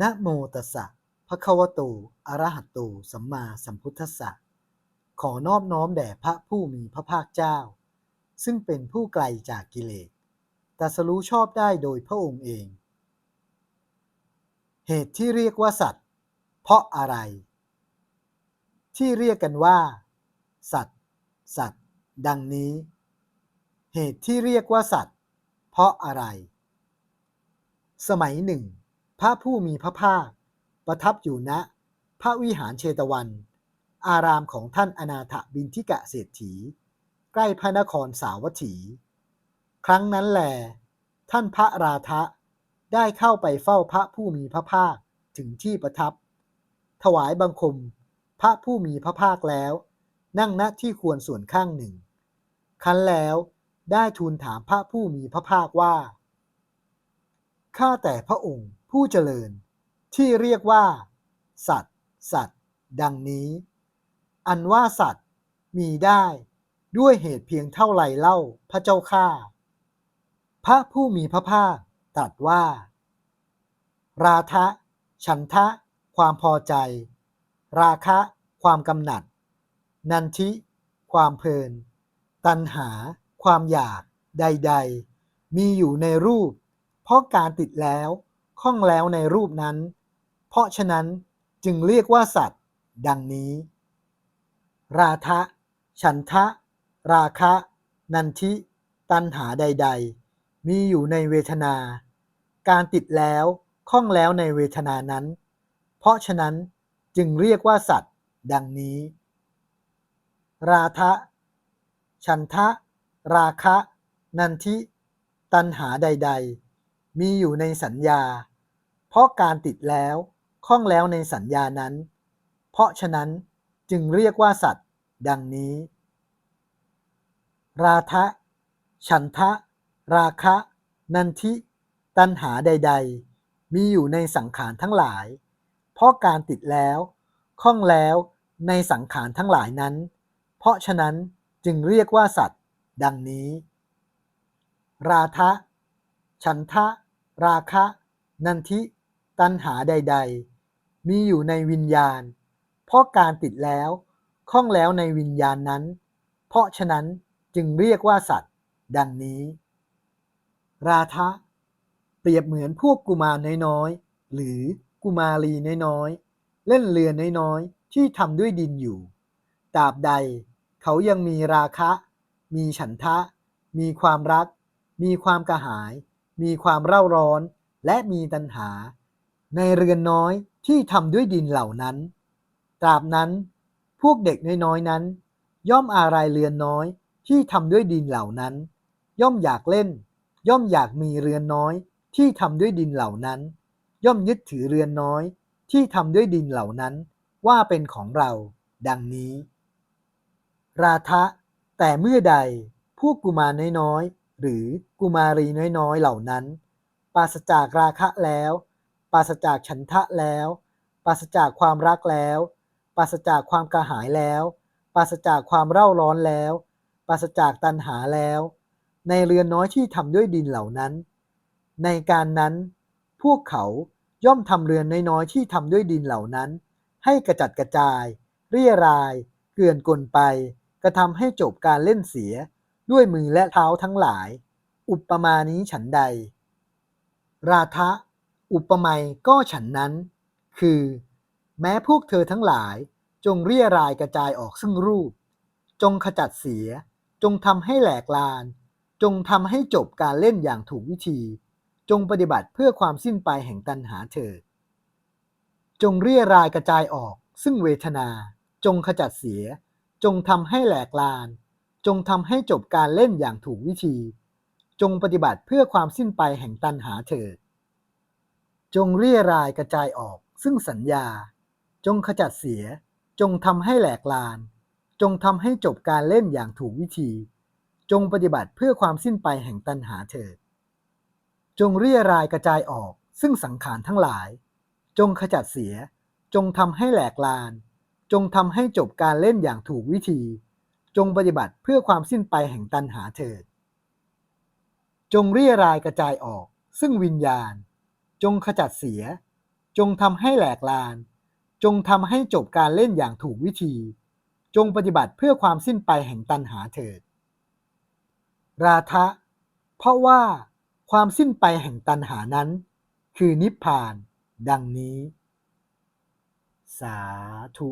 นะโมตัสสะภะควะโตอรหะโตสัมมาสัมพุทธัสสะ ขอนอบน้อมแด่พระผู้มีพระภาคเจ้า ซึ่งเป็นผู้ไกลจากกิเลสตรัสรู้ชอบได้โดยพระองค์เอง เหตุที่เรียกว่าสัตว์ เพราะอะไร ที่เรียกกันว่า สัตว์ สัตว์ ดังนี้ เหตุที่เรียกว่าสัตว์ เพราะอะไร สมัยหนึ่ง พระผู้มีพระภาค ประทับอยู่ณพระวิหารเชตวัน อารามของท่านอนาถบินทิกะเศรษฐี ใกล้พระนครสาวัตถี ครั้งนั้นแหลท่านพระราธะได้เข้าไปเฝ้าพระผู้มีพระภาคถึงที่ประทับ ถวายบังคมพระผู้มีพระภาคแล้ว นั่งณที่ควรส่วนข้างหนึ่งคันแล้วได้ทูลถามพระผู้มีพระภาคว่า ข้าแต่พระองค์ ผู้เจริญ ที่เรียกว่า สัตว์ สัตว์ ดังนี้ อันว่าสัตว์มีได้ด้วยเหตุเพียงเท่าไรเล่าพระเจ้าข้าพระผู้มีพระภาคตรัสว่า ราทะ ฉันทะ ความพอใจ ราคะ ความกำหนัด นันทิ ความเพลิน ตัณหา ความอยากใด ๆ มีอยู่ในรูป เพราะการติดแล้ว ข้องแล้วในรูปนั้น เพราะฉะนั้นจึงเรียกว่าสัตว์ ดังนี้ ราทะ ฉันทะ ราคะ นันทิ ตัณหาใด ๆ มีอยู่ในเวทนา การติดแล้วข้องแล้วในเวทนานั้น เพราะฉะนั้นจึงเรียกว่าสัตว์ ดังนี้ ราทะ ฉันทะ ราคะ นันทิ ตัณหาใด ๆ มีอยู่ในสัญญา เพราะการติดแล้วข้องแล้วในสัญญานั้น เพราะฉะนั้นจึงเรียกว่าสัตว์ ดังนี้ ราทะ ฉันทะ ราคะ นันทิ ตัณหาใด ๆ มีอยู่ในสังขารทั้งหลาย เพราะการติดแล้วข้องแล้วในสังขารทั้งหลายนั้น เพราะฉะนั้นจึงเรียกว่าสัตว์ ดังนี้ ราทะ ฉันทะ ราคะ นันทิ ตัณหาใด ๆ มีอยู่ในวิญญาณ เพราะการติดแล้วข้องแล้วในวิญญาณนั้น เพราะฉะนั้นจึงเรียกว่าสัตว์ ดังนี้ ราทะเปรียบเหมือนพวกกุมารน้อยๆ หรือกุมารีน้อยๆ เล่นเรือน้อยๆ ที่ทำด้วยดินอยู่ตราบใด เขายังมีราคะ มีฉันทะ มีความรัก มีความกระหาย มีความเร่าร้อน และมีตัณหา ในเรือนน้อยที่ทำด้วยดินเหล่านั้น ตราบนั้นพวกเด็กน้อยๆนั้น ย่อมอาลัยเรือนน้อยที่ทำด้วยดินเหล่านั้น ย่อมอยากเล่น ย่อมอยากมีเรือนน้อยที่ทำด้วยดินเหล่านั้น ย่อมยึดถือเรือนน้อยที่ทำด้วยดินเหล่านั้น ว่าเป็นของเรา ดังนี้ ราทะ แต่เมื่อใดพวกกุมารน้อยๆหรือกุมารีน้อยๆเหล่านั้น ปราศจากราคะแล้ว ปราศจากฉันทะแล้ว ปราศจากความรักแล้ว ปราศจากความกระหายแล้ว ปราศจากความเร่าร้อนแล้ว ปราศจากตัณหาแล้ว ในเรือนน้อยที่ทำด้วยดินเหล่านั้น ในการนั้น พวกเขาย่อมทำเรือนน้อยๆที่ทำด้วยดินเหล่านั้น ให้กระจัดกระจาย เรียราย เกลื่อนกลไป กระทำให้จบการเล่นเสีย ด้วยมือและเท้าทั้งหลาย อุปมานี้ฉันใด ราทะ อุปมยก็ฉันนั้น คือ แม้พวกเธอทั้งหลายจงเรียรายกระจายออกซึ่งรูป จงขจัดเสีย จงทำให้แหลกลาน จงทำให้จบการเล่นอย่างถูกวิธี จงปฏิบัติเพื่อความสิ้นไปแห่งตัณหาเถิดจงเรียรายกระจายออก ซึ่งเวทนา จงขจัดเสีย จงทำให้แหลกลาน จงทำให้จบการเล่นอย่างถูกวิธี จงปฏิบัติเพื่อความสิ้นไปแห่งตัณหาเถิด จงเรียรายกระจายออก ซึ่งสัญญา จงขจัดเสีย จงทำให้แหลกลาน จงทำให้จบการเล่นอย่างถูกวิธี จงปฏิบัติเพื่อความสิ้นไปแห่งตัณหาเถิด จงเรียรายกระจายออก ซึ่งสังขารทั้งหลาย จงขจัดเสีย จงทำให้แหลกลาน จงทำให้จบการเล่นอย่างถูกวิธี จงปฏิบัติเพื่อความสิ้นไปแห่งตัณหาเถิด จงเรียรายกระจายออก ซึ่งวิญญาณ จงขจัดเสีย จงทำให้แหลกลาน จงทำให้จบการเล่นอย่างถูกวิธี จงปฏิบัติเพื่อความสิ้นไปแห่งตันหาเถิด ราทะ เพราะว่าความสิ้นไปแห่งตันหานั้น คือนิพพาน ดังนี้ สาธุ